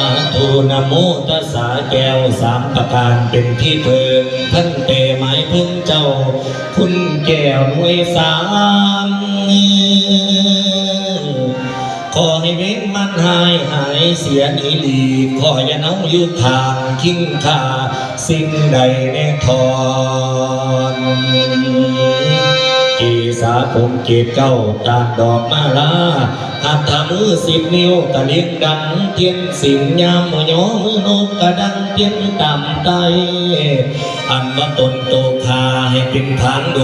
าธุนโมตัสสะแก้วสามประการเป็นที่เพิงท่านเตหมายพึ่งเจ้า คุณแก้วหน่วยสามขอให้เว้นมันหายหายเสียอีหลีขออย่าเนาอยู่ทางคิงค่าสิ่งใดแน่ทอนีสาผมเก็บเก้าตากดอกมาลาหัตถมือสิบนิ้วกะเลียงดังเทียนสิงยามมโยมือนกกระดังเทียนต่ำไตอันว่าตนโตคาให้เป็นทางดวง